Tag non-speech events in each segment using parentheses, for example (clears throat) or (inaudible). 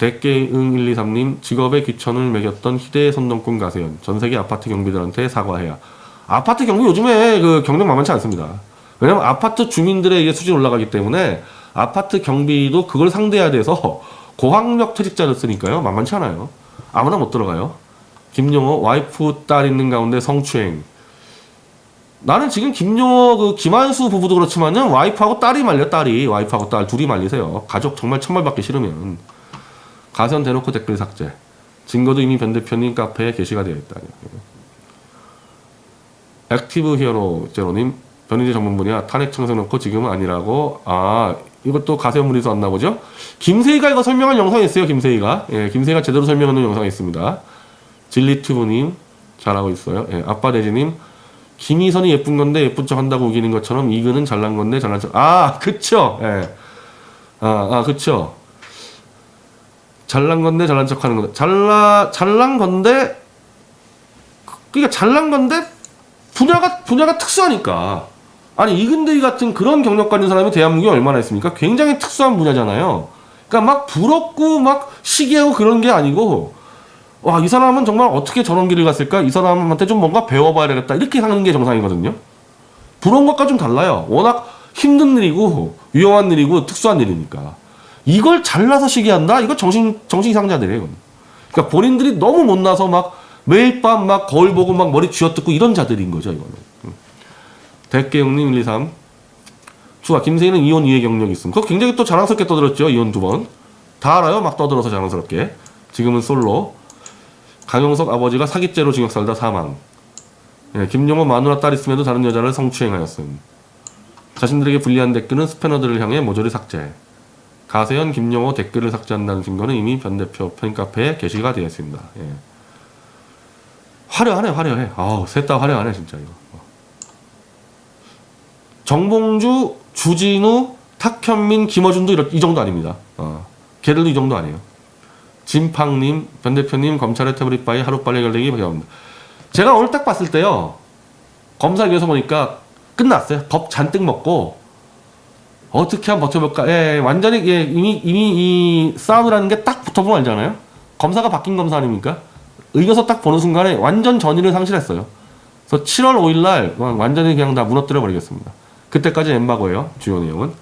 대게응 123님 직업의 귀천을 매겼던 희대의 선동꾼 가세현 전 세계 아파트 경비들한테 사과해야 아파트 경비 요즘에 그 경력 만만치 않습니다. 왜냐면 아파트 주민들의 이게 수준 올라가기 때문에 아파트 경비도 그걸 상대해야 돼서 고학력 퇴직자를 쓰니까요 만만치 않아요. 아무나 못 들어가요. 김용호 와이프 딸 있는 가운데 성추행. 나는 지금 김용호 그 김한수 부부도 그렇지만은 와이프하고 딸이 말려 딸이 와이프하고 딸 둘이 말리세요. 가족 정말 천말 받기 싫으면 가선 대놓고 댓글 삭제. 증거도 이미 변 대표님 카페에 게시가 되어 있다. 액티브 히어로 제로님 변희재 전문 분야 탄핵 청소놓고 지금은 아니라고? 아 이것도 가세현 문의서 왔나 보죠? 김세희가 이거 설명한 영상이 있어요 김세희가. 예 김세희가 제대로 설명하는 영상이 있습니다. 진리튜브님 잘하고 있어요. 예 아빠 대지님 김희선이 예쁜 건데 예쁜 척 한다고 우기는 것처럼 이근은 잘난 건데 잘난 척아 그쵸. 예아 아, 그쵸 잘난 건데 잘난 척 하는 건데 잘나 잘난 건데 그러니까 잘난 건데 분야가 분야가 특수하니까 아니 이근대이 같은 그런 경력 가진 사람이 대한민국에 얼마나 있습니까? 굉장히 특수한 분야잖아요. 그러니까 막 부럽고 막 시기하고 그런 게 아니고 와 이 사람은 정말 어떻게 저런 길을 갔을까? 이 사람한테 좀 뭔가 배워봐야 되겠다 이렇게 하는 게 정상이거든요. 부러운 것과 좀 달라요. 워낙 힘든 일이고 위험한 일이고 특수한 일이니까 이걸 잘나서 시기한다? 이거 정신 정신 이상자들이에요. 이건. 그러니까 본인들이 너무 못나서 막 매일 밤 막 거울 보고 막 머리 쥐어뜯고 이런 자들인 거죠, 이거는. 음. 대깨형님 1, 2, 3. 추가, 김세희는 이혼 이해 경력이 있음. 그거 굉장히 또 자랑스럽게 떠들었죠, 이혼 두 번. 다 알아요, 막 떠들어서 자랑스럽게. 지금은 솔로. 강용석 아버지가 사기죄로 징역 살다 사망. 예, 김용호 마누라 딸 있음에도 다른 여자를 성추행하였음. 자신들에게 불리한 댓글은 스패너들을 향해 모조리 삭제. 가세현, 김용호 댓글을 삭제한다는 증거는 이미 변 대표 팬카페에 게시가 되어 있습니다. 예. 화려하네 화려해 아우 셋 다 화려하네 진짜 이거 어. 정봉주 주진우 탁현민 김어준도 이렇, 이 정도 아닙니다 어. 걔들도 이 정도 아니에요 진팡님 변 대표님 검찰의 태블릿 바이 하루빨리 결례기 바랍니다 제가 오늘 딱 봤을 때요 검사위에서 보니까 끝났어요 법 잔뜩 먹고 어떻게 한번 버텨볼까 예, 완전히 예, 이미 이미 이 싸움이라는 게 딱 붙어보면 알잖아요 검사가 바뀐 검사 아닙니까 의겨서 딱 보는 순간에 완전 전의를 상실했어요. 그래서 7월 5일 날 완전히 그냥 다 무너뜨려 버리겠습니다. 그때까지 엠바고예요. 주요 내용은.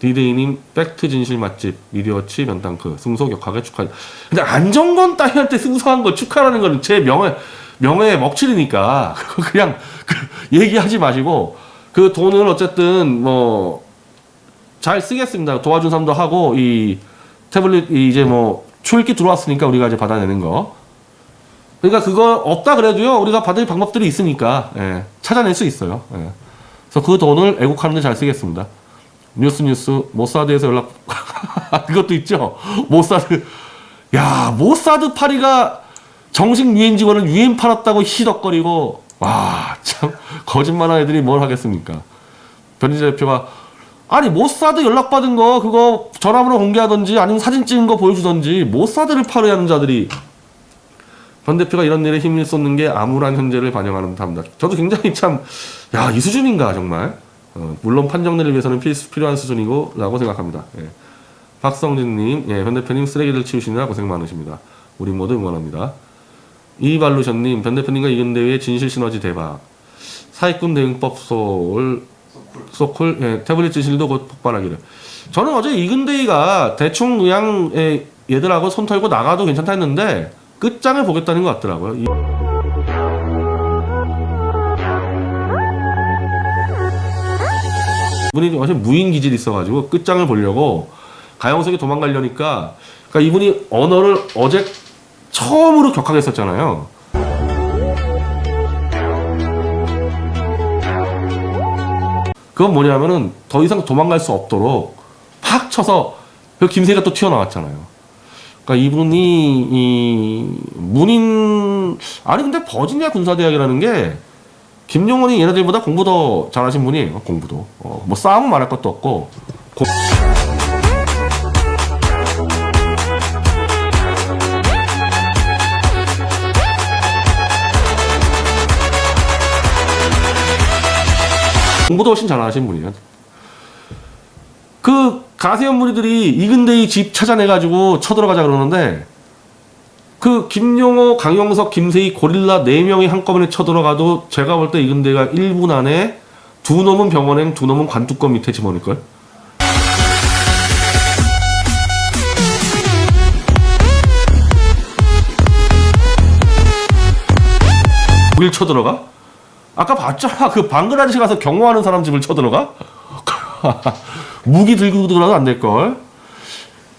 디데이님 팩트 진실 맛집 미디어치 변탕크 승소 격하게 축하. 근데 안정권 따위한테 승소한 거 축하라는 건제 명예 명예의 먹칠이니까 (laughs) 그냥 그 얘기하지 마시고 그 돈을 어쨌든 뭐 잘 쓰겠습니다. 도와준 사람도 하고 이 태블릿 이제 뭐 초읽기 들어왔으니까 우리가 이제 받아내는 거. 그러니까 그거 없다 그래도요 우리가 받을 방법들이 있으니까 예, 찾아낼 수 있어요. 예. 그래서 그 돈을 애국하는데 잘 쓰겠습니다. 뉴스 뉴스 모사드에서 연락 (laughs) 그것도 있죠. 모사드 야 모사드 파리가 정식 유엔 직원을 유엔 팔았다고 희덕거리고 와 참 거짓말한 애들이 뭘 하겠습니까? 변희재 대표가 아니 모사드 연락받은 거 그거 전화번호 공개하던지 아니면 사진 찍은 거 보여주던지 모사드를 팔아야 하는 자들이 전 대표가 이런 일에 힘을 쏟는 게 암울한 현재를 반영하는 듯합니다. 저도 굉장히 참, 야, 이 수준인가, 정말. 어, 물론 판정들을 위해서는 필, 필요한 수준이고, 라고 생각합니다. 예. 박성진님, 예, 변 대표님 쓰레기를 치우시느라 고생 많으십니다. 우리 모두 응원합니다. 이발루션님, 변 대표님과 이근대의 진실 시너지 대박. 사익군 대응법 소울, 소쿨, 예, 태블릿 진실도 곧 폭발하기를. 저는 어제 이근대이가 대충 그냥, 예, 얘들하고 손 털고 나가도 괜찮다 했는데, 끝장을 보겠다는 것 같더라고요. 이- 이분이 어제 무인 기질이 있어가지고 끝장을 보려고 가영석이 도망가려니까 그러니까 이분이 언어를 어제 처음으로 격하게 했었잖아요. 그건 뭐냐면은 더 이상 도망갈 수 없도록 팍 쳐서 그 김세희가 또 튀어나왔잖아요. 그러니까 이분이 이 문인 아니 근데 버지니아 군사대학이라는 게 김용원이 얘네들보다 공부 더 잘하신 분이에요. 공부도 어, 뭐 싸움은 말할 것도 없고 고- 공부도 훨씬 잘하신 분이에요. 그 가세현 무리들이 이근대의 집 찾아내가지고 쳐들어가자 그러는데 그 김용호, 강용석, 김세희 고릴라 4명이 한꺼번에 쳐들어가도 제가 볼 때 이근대가 1분 안에 두 놈은 병원행, 두 놈은 관뚜껑 밑에 집어넣을걸? 일 쳐들어가? 아까 봤잖아. 그 방글라데시 가서 경호하는 사람 집을 쳐들어가? (laughs) 무기 들고 들어가도 안 될걸?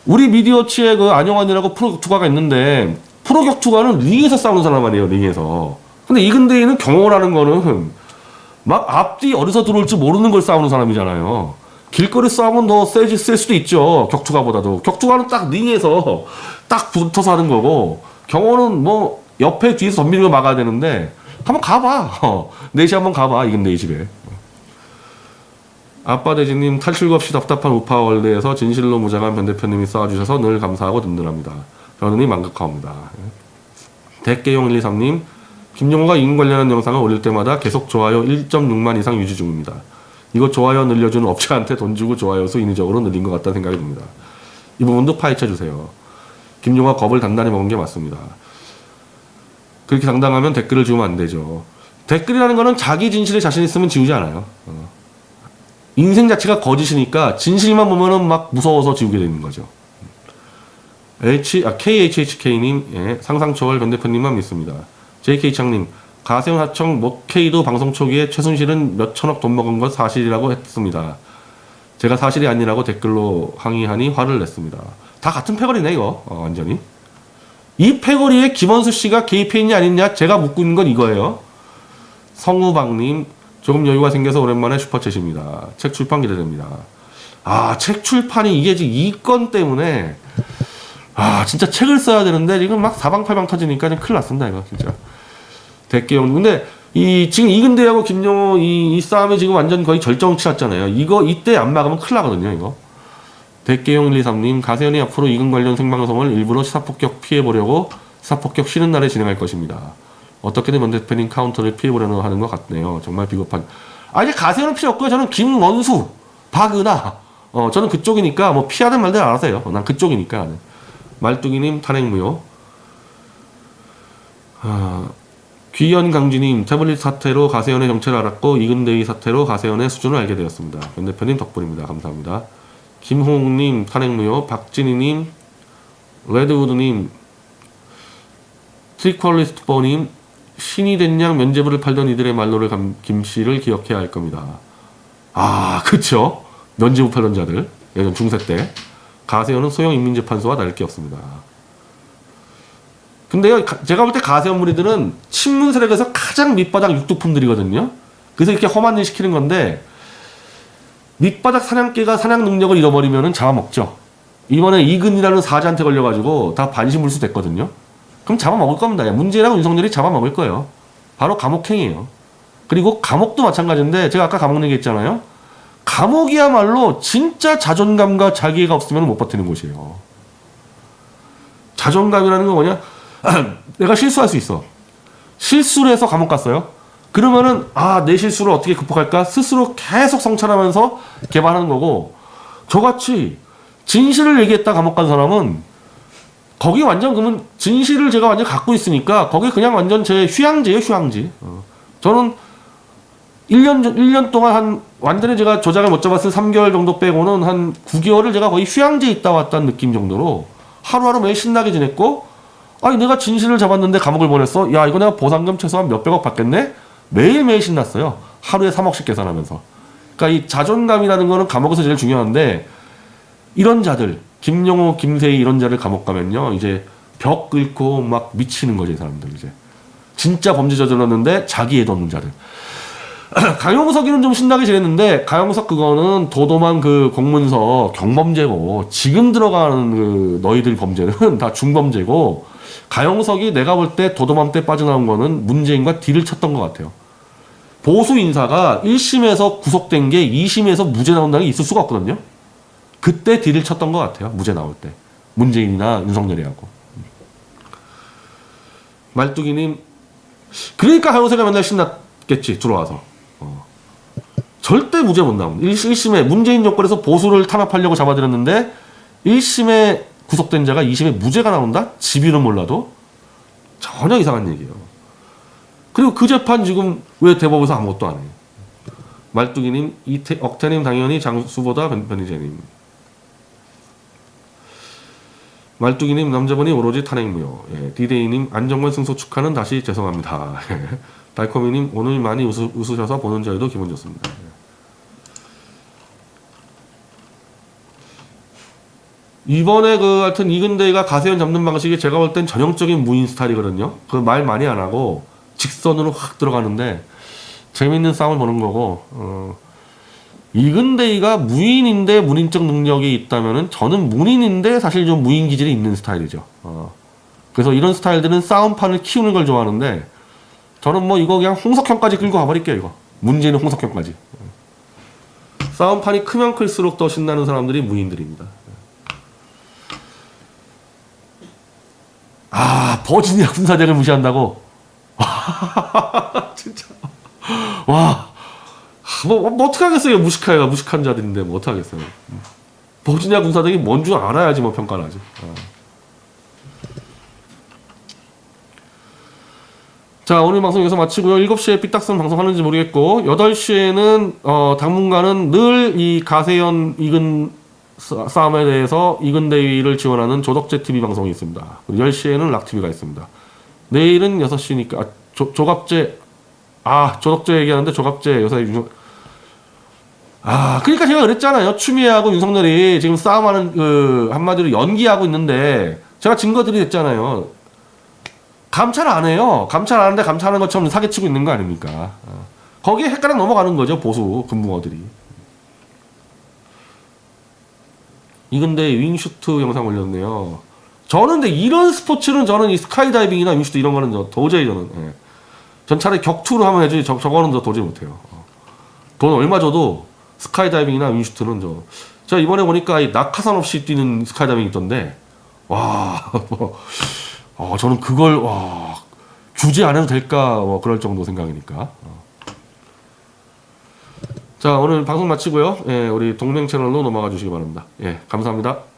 우리 미디어치에 그 안영환이라고 프로 격투가가 있는데 프로 격투가는 링에서 싸우는 사람 아니에요 링에서 근데 이 근대이는 경호라는 거는 막 앞뒤 어디서 들어올지 모르는 걸 싸우는 사람이잖아요 길거리 싸움은 더 세지 셀 수도 있죠 격투가보다도 격투가는 딱 링에서 딱 붙어서 하는 거고 경호는 뭐 옆에 뒤에서 덤비는 거 막아야 되는데 한번 가봐 어, 4시 한번 가봐 이근대이 집에 아빠 대지님 탈출구 없이 답답한 우파 월드에서 진실로 무장한 변 대표님이 쌓아주셔서 늘 감사하고 든든합니다. 변은이 만극하옵니다. 대개용 123님 김용호가 이군 관련한 영상을 올릴 때마다 계속 좋아요 1.6만 이상 유지 중입니다. 이거 좋아요 늘려주는 업체한테 돈 주고 좋아요 수 인위적으로 늘린 것 같다는 생각이 듭니다. 이 부분도 파헤쳐 주세요. 김용호가 겁을 단단히 먹은 게 맞습니다. 그렇게 당당하면 댓글을 지우면 안 되죠. 댓글이라는 거는 자기 진실에 자신 있으면 지우지 않아요. 어. 인생 자체가 거짓이니까 진실만 보면은 막 무서워서 지우게 되는 거죠. H, 아, KHHK님, 예, 상상 초월 변 대표님만 믿습니다. JK 창님, 가세훈 하청 뭐 K도 방송 초기에 최순실은 몇 천억 돈 먹은 건 사실이라고 했습니다. 제가 사실이 아니라고 댓글로 항의하니 화를 냈습니다. 다 같은 패거리네 이거 어, 완전히. 이 패거리에 김원수 씨가 개입해 있냐 아니냐 제가 묻고 있는 건 이거예요. 성우방님 조금 여유가 생겨서 오랜만에 슈퍼챗입니다. 책 출판 기대됩니다. 아, 책 출판이 이게 지금 이 건 때문에 아, 진짜 책을 써야 되는데 지금 막 사방팔방 터지니까 좀 큰일 났습니다, 이거 진짜. 대개용. 근데 이 지금 이근대하고 김용호 이, 이 싸움이 지금 완전 거의 절정 치렀잖아요. 이거 이때 안 막으면 큰일 나거든요, 이거. 대개용 123님, 가세현이 앞으로 이근 관련 생방송을 일부러 시사폭격 피해보려고 시사폭격 쉬는 날에 진행할 것입니다. 어떻게든 문 대표님 카운터를 피해보려는 하는 것 같네요. 정말 비겁한. 아, 이제 가세현은 필요 없고요. 저는 김원수, 박은하. 어, 저는 그쪽이니까 뭐 피하든 말든 알아서 해요. 난 그쪽이니까. 나는. 말뚝이님 탄핵무효. 아, 귀연 강진님 태블릿 사태로 가세현의 정체를 알았고 이근대의 사태로 가세현의 수준을 알게 되었습니다. 변 대표님 덕분입니다. 감사합니다. 김홍님 탄핵무효. 박진희님 레드우드님 트리퀄리스트 버님 신이 된 양 면제부를 팔던 이들의 말로를 감, 김 씨를 기억해야 할 겁니다. 아, 그쵸. 면제부 팔던 자들. 예전 중세 때. 가세현은 소형 인민재판소와 다를 게 없습니다. 근데요, 가- 제가 볼 때 가세현 무리들은 친문 세력에서 가장 밑바닥 육두품들이거든요. 그래서 이렇게 험한 일 시키는 건데, 밑바닥 사냥개가 사냥 능력을 잃어버리면은 잡아먹죠. 이번에 이근이라는 사자한테 걸려가지고 다 반신불수 됐거든요. 그럼 잡아먹을 겁니다. 야, 문재인하고 윤석열이 잡아먹을 거예요. 바로 감옥행이에요. 그리고 감옥도 마찬가지인데 제가 아까 감옥 얘기했잖아요. 감옥이야말로 진짜 자존감과 자기애가 없으면 못 버티는 곳이에요. 자존감이라는 건 뭐냐? (clears throat) 내가 실수할 수 있어. 실수를 해서 감옥 갔어요. 그러면은 아 내 실수를 어떻게 극복할까 스스로 계속 성찰하면서 개발하는 거고 저같이 진실을 얘기했다 감옥 간 사람은 거기 완전 그러면 진실을 제가 완전 갖고 있으니까 거기 그냥 완전 제 휴양지예요 휴양지. 어. 저는 1년 전- 1년 동안 한 완전히 제가 조작을 못 잡았을 3개월 정도 빼고는 한 9개월을 제가 거의 휴양지에 있다 왔다는 느낌 정도로 하루하루 매일 신나게 지냈고 아니 내가 진실을 잡았는데 감옥을 보냈어. 야 이거 내가 보상금 최소한 몇백억 받겠네. 매일매일 신났어요. 하루에 3억씩 계산하면서. 그러니까 이 자존감이라는 거는 감옥에서 제일 중요한데 이런 자들 김용호, 김세희 이런 자를 감옥 가면요 이제 벽 긁고 막 미치는 거죠 이 사람들 이제 진짜 범죄 저질렀는데 자기 애도 없는 자들 (clears throat) 강용석이는 좀 신나게 지냈는데 강용석 그거는 도도만 그 공문서 경범죄고 지금 들어가는 그 너희들 범죄는 (laughs) 다 중범죄고 강용석이 내가 볼 때 도도만 때 빠져나온 거는 문재인과 딜을 쳤던 것 같아요. 보수 인사가 1심에서 구속된 게 2심에서 무죄 나온다는 게 있을 수가 없거든요. 그때 딜을 쳤던 것 같아요. 무죄 나올 때. 문재인이나 윤석열이하고. 말뚝이님, 그러니까 하용석이 맨날 신났겠지, 들어와서. 어. 절대 무죄 못. 1, 1심에 문재인 정권에서 보수를 탄압하려고 잡아들였는데 1심에 구속된 자가 2심에 무죄가 나온다? 집이는 몰라도 전혀 이상한 얘기예요. 그리고 그 재판 지금 왜 대법에서 아무것도 안 해요? 말뚝이님, 이태, 억태님 당연히 장수보다 변- 변희재님. 말뚝이님 남자분이 오로지 탄핵무효. 예, 디데이님 안정권 승소 축하는 다시 죄송합니다. 예. 달코미님 오늘 많이 웃으, 웃으 셔서 보는 저희도 기분 좋습니다. 예. 이번에 그 하여튼 이근대가 가세현 잡는 방식이 제가 볼 땐 전형적인 무인 스타일이거든요. 그 말 많이 안 하고 직선으로 확 들어가는데 재밌는 싸움을 보는 거고 어, 이근대이가 무인인데 문인적 능력이 있다면은 저는 문인인데 사실 좀 무인 기질이 있는 스타일이죠. 어. 그래서 이런 스타일들은 싸움판을 키우는 걸 좋아하는데 저는 뭐 이거 그냥 홍석현까지 끌고 가버릴게요 이거. 문제는 홍석현까지. 어. 싸움판이 크면 클수록 더 신나는 사람들이 무인들입니다. 아 버지니아 (laughs) 군사대를 무시한다고? (laughs) 진짜. 와. 뭐, 뭐 어떻게 하겠어요 무식하가 무식한 자들인데 뭐 어떻게 하겠어요. 버지니아 군사대이 뭔 줄 알아야지 뭐 평가를 하지. 어. 자 오늘 방송 여기서 마치고요. 7시에 삐딱선 방송하는지 모르겠고 8시에는 어, 당분간은 늘 이 가세연 이근 싸- 싸움에 대해서 이근대위를 지원하는 조덕재 TV 방송이 있습니다. 그리고 10시에는 락TV가 있습니다. 내일은 6시니까 아, 조, 조갑재 아 조덕재 얘기하는데 조갑재 요새 윤석 아 그러니까 제가 그랬잖아요. 추미애하고 윤석열이 지금 싸움하는 그 한마디로 연기하고 있는데 제가 증거들이 됐잖아요. 감찰 안 해요. 감찰 안 하는데 감찰하는 것처럼 사기치고 있는 거 아닙니까? 어. 거기에 헷갈려 넘어가는 거죠 보수 금붕어들이. 이근데 윙슈트 영상 올렸네요. 저는 근데 이런 스포츠는 저는 이 스카이다이빙이나 윙슈트 이런 거는 저 도저히 저는 예. 전 차라리 격투로 하면 해주지 저, 저거는 저 도저히 못해요. 어. 돈 얼마 줘도 스카이다이빙이나 윙슈트는 저 제가 이번에 보니까 이 낙하산 없이 뛰는 스카이다이빙 있던데 와 (laughs) 뭐, 어, 저는 그걸 와안 해도 될까 뭐 그럴 정도 생각이니까. 어. 자 오늘 방송 마치고요. 예, 우리 동맹 채널로 넘어가 주시기 바랍니다. 예 감사합니다